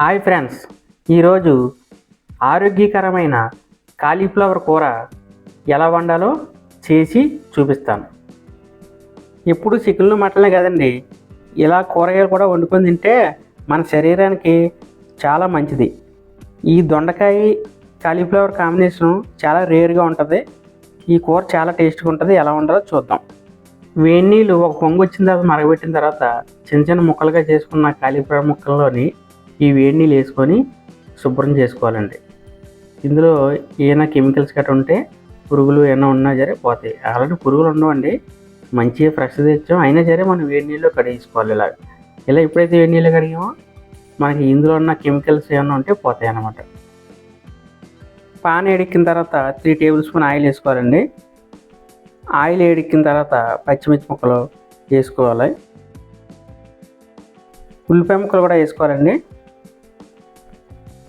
Hi friends. ఈరోజు ఆరోగ్యకరమైన cauliflower కూర ఎలా వండాలో చేసి చూపిస్తాను. ఎప్పుడు చికెన్లు మటన్లే కదండి. ఇలా కూరగాయలు కూడా వండుకొని తింటే మన శరీరానికి చాలా మంచిది. ఈ దొండకాయ కాలీఫ్లవర్ కాంబినేషన్ చాలా రేర్గా ఉంటుంది. ఈ కూర చాలా టేస్ట్గా ఉంటుంది. ఎలా ఉండాలో చూద్దాం. వేడి నీళ్ళు ఒక పొంగు వచ్చిన తర్వాత మరగబెట్టిన తర్వాత చిన్న చిన్న ముక్కలుగా చేసుకున్న కాలీఫ్లవర్ ముక్కల్లోని ఈ వేడి నీళ్ళు వేసుకొని శుభ్రం చేసుకోవాలండి. ఇందులో ఏమైనా కెమికల్స్ గట్రా ఉంటే పురుగులు ఏమైనా ఉన్నా సరే పోతాయి. ఆల్రెడీ పురుగులు ఉండవండి. మంచిగా ఫ్రెష్ తెచ్చాం. అయినా సరే మనం వేడి నీళ్ళు కడిగేసుకోవాలి ఇలా. ఇలా ఎప్పుడైతే వేడి నీళ్ళు కడిగామో మనకి ఇందులో ఉన్న కెమికల్స్ ఏమైనా ఉంటే పోతాయి అన్నమాట. పాన్ ఎడిక్కిన తర్వాత త్రీ టేబుల్ స్పూన్ ఆయిల్ వేసుకోవాలండి. ఆయిల్ ఎడిక్కిన తర్వాత పచ్చిమిర్చి ముక్కలు వేసుకోవాలి. ఉల్లిపాయ ముక్కలు కూడా వేసుకోవాలండి.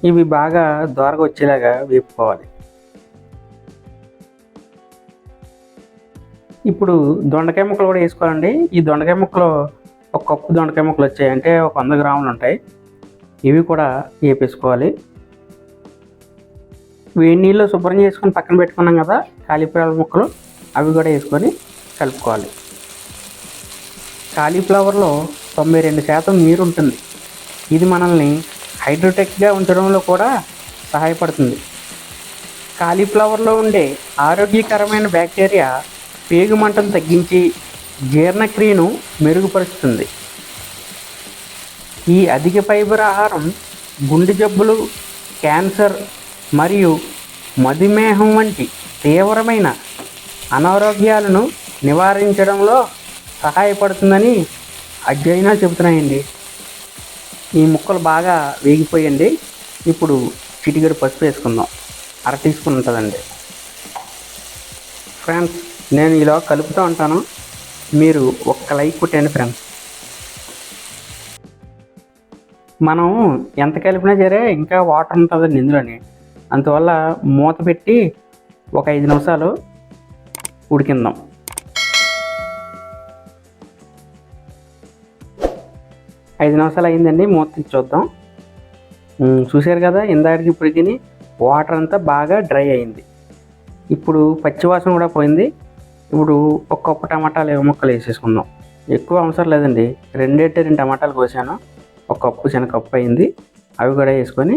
ఇవి బాగా దోరగా వచ్చేలాగా వేపుకోవాలి. ఇప్పుడు దొండకాయ ముక్కలు కూడా వేసుకోవాలండి. ఈ దొండకాయ ముక్కలు ఒక కప్పు దొండకాయ ముక్కలు వచ్చాయి. అంటే ఒక వంద గ్రాములు ఉంటాయి. ఇవి కూడా వేపేసుకోవాలి. వేడి నీళ్ళు శుభ్రం చేసుకొని పక్కన పెట్టుకున్నాం కదా కాలీఫ్లవర్ ముక్కలు అవి కూడా వేసుకొని కలుపుకోవాలి. కాలీఫ్లవర్లో తొంభై రెండు శాతం నీరు ఉంటుంది. ఇది మనల్ని హైడ్రోటెక్గా ఉంచడంలో కూడా సహాయపడుతుంది. కాలీఫ్లవర్లో ఉండే ఆరోగ్యకరమైన బ్యాక్టీరియా పేగు మంటను తగ్గించి జీర్ణక్రియను మెరుగుపరుస్తుంది. ఈ అధిక ఫైబర్ ఆహారం గుండె జబ్బులు క్యాన్సర్ మరియు మధుమేహం వంటి తీవ్రమైన అనారోగ్యాలను నివారించడంలో సహాయపడుతుందని అధ్యయనాలు చెబుతున్నాయండి. ఈ ముక్కలు బాగా వేగిపోయండి. ఇప్పుడు చిటికెడు పసుపు వేసుకుందాం. అర టీ స్పూన్ ఉంటుందండి. ఫ్రెండ్స్ నేను ఇలా కలుపుతూ ఉంటాను. మీరు ఒక్క లైక్ కొట్టండి ఫ్రెండ్స్. మనం ఎంత కలిపినా సరే ఇంకా వాటర్ ఉంటుందండి ఇందులోని. అందువల్ల మూత పెట్టి ఒక ఐదు నిమిషాలు ఉడికిందాం. ఐదు నిమిషాలు అయిందండి మూత తీసి చూద్దాం చూశారు కదా ఇందాడికి ఇప్పటికి వాటర్ అంతా బాగా డ్రై అయింది. ఇప్పుడు పచ్చివాసన కూడా పోయింది. ఇప్పుడు ఒక కప్పు టమాటాలు ఏవో ముక్కలు వేసేసుకుందాం. ఎక్కువ అవసరం లేదండి. రెండేటే రెండు టమాటాలు కోసాను. ఒక కప్పు చిన్న కప్పు అయింది. అవి కూడా వేసుకొని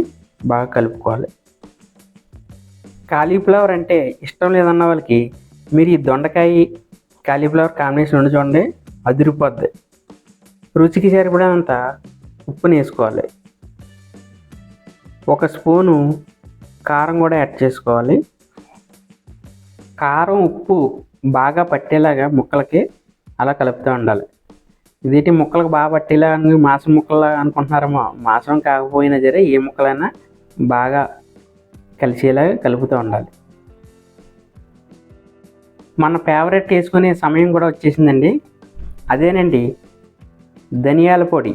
బాగా కలుపుకోవాలి. కాలీఫ్లవర్ అంటే ఇష్టం లేదన్న వాళ్ళకి మీరు ఈ దొండకాయ కాలీఫ్లవర్ కాంబినేషన్ ఉండి చూడండి. అదిరిపోద్ది. రుచికి సరిపడినంత ఉప్పుని వేసుకోవాలి. ఒక స్పూను కారం కూడా యాడ్ చేసుకోవాలి. కారం ఉప్పు బాగా పట్టేలాగా ముక్కలకి అలా కలుపుతూ ఉండాలి. ఇదేంటి ముక్కలకు బాగా పట్టేలా అని మాంసం ముక్కలు అనుకుంటున్నారేమో? మాంసం కాకపోయినా సరే ఏ ముక్కలైనా బాగా కలిసేలాగా కలుపుతూ ఉండాలి. మన ఫేవరెట్ వేసుకునే సమయం కూడా వచ్చేసిందండి. అదేనండి ధనియాల పొడి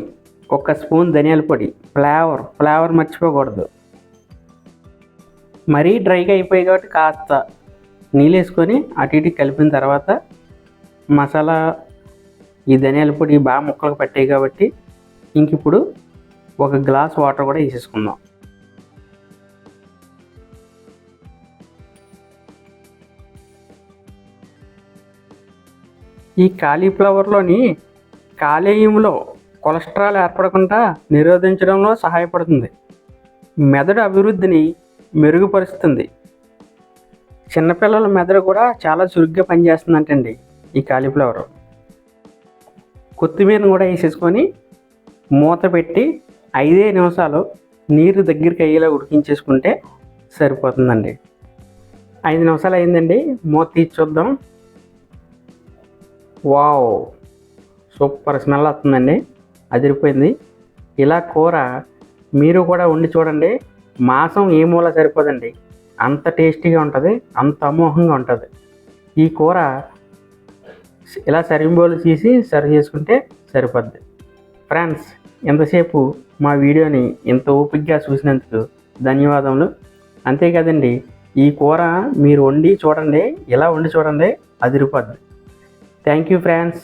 ఒక స్పూన్ ధనియాల పొడి ఫ్లేవర్ ఫ్లేవర్ మర్చిపోకూడదు. మరీ డ్రైగా అయిపోయాయి కాబట్టి కాస్త నీళ్ళు వేసుకొని అటు ఇటు కలిపిన తర్వాత మసాలా ఈ ధనియాల పొడి బాగా ముక్కలకు పట్టాయి కాబట్టి ఇంక ఇప్పుడు ఒక గ్లాస్ వాటర్ కూడా వేసేసుకుందాం. ఈ కాలీఫ్లవర్లోని కాలేయంలో కొలెస్ట్రాల్ ఏర్పడకుండా నిరోధించడంలో సహాయపడుతుంది. మెదడు అభివృద్ధిని మెరుగుపరుస్తుంది. చిన్నపిల్లల మెదడు కూడా చాలా చురుగ్గా పనిచేస్తుందంటండి ఈ కాలీఫ్లవర్. కొత్తిమీరను కూడా వేసేసుకొని మూత పెట్టి ఐదే నిమిషాలు నీరు దగ్గరికి అయ్యేలా ఉడికించేసుకుంటే సరిపోతుందండి. ఐదు నిమిషాలు అయిందండి. మూత తీసి చూద్దాం. వావ్! సూపర్ స్మెల్ వస్తుందండి. అదిరిపోయింది. ఇలా కూర మీరు కూడా వండి చూడండి. మాంసం ఏ మూల సరిపోదండి. అంత టేస్టీగా ఉంటుంది అంత అమోఘంగా ఉంటుంది. ఈ కూర ఇలా సర్వింగ్ బౌల్ తీసి సర్వ్ చేసుకుంటే సరిపోద్ది. ఫ్రెండ్స్ ఎంతసేపు మా వీడియోని ఇంత ఓపిక్గా చూసినందుకు ధన్యవాదములు. అంతేకాదండి ఈ కూర మీరు వండి చూడండి ఇలా వండి చూడండి అదిరిపోద్ది. Thank you friends